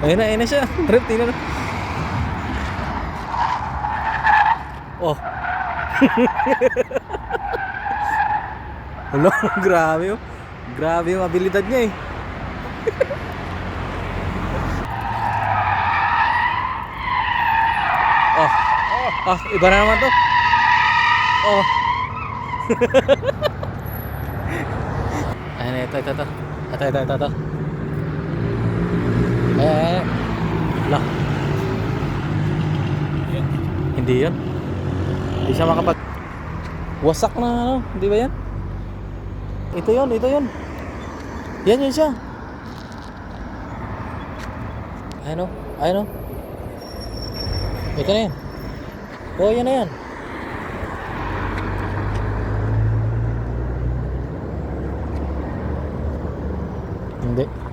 Ayun na, ayun na siya. Trip, tingnan na. Oh. Hello, grabe oh. Grabe yung abilidad niya eh. oh. Oh, iba na naman to. Oh. Ayun, ito, ito, ito. Ito, ito, ito, ito. Hindi yun. Hindi siya makapag... Wasak na ano, di ba yan? Ito yun, ito yun. Yan yun siya. Ayun o. Ito na yan. Oo, oh, yan na yan. Hindi.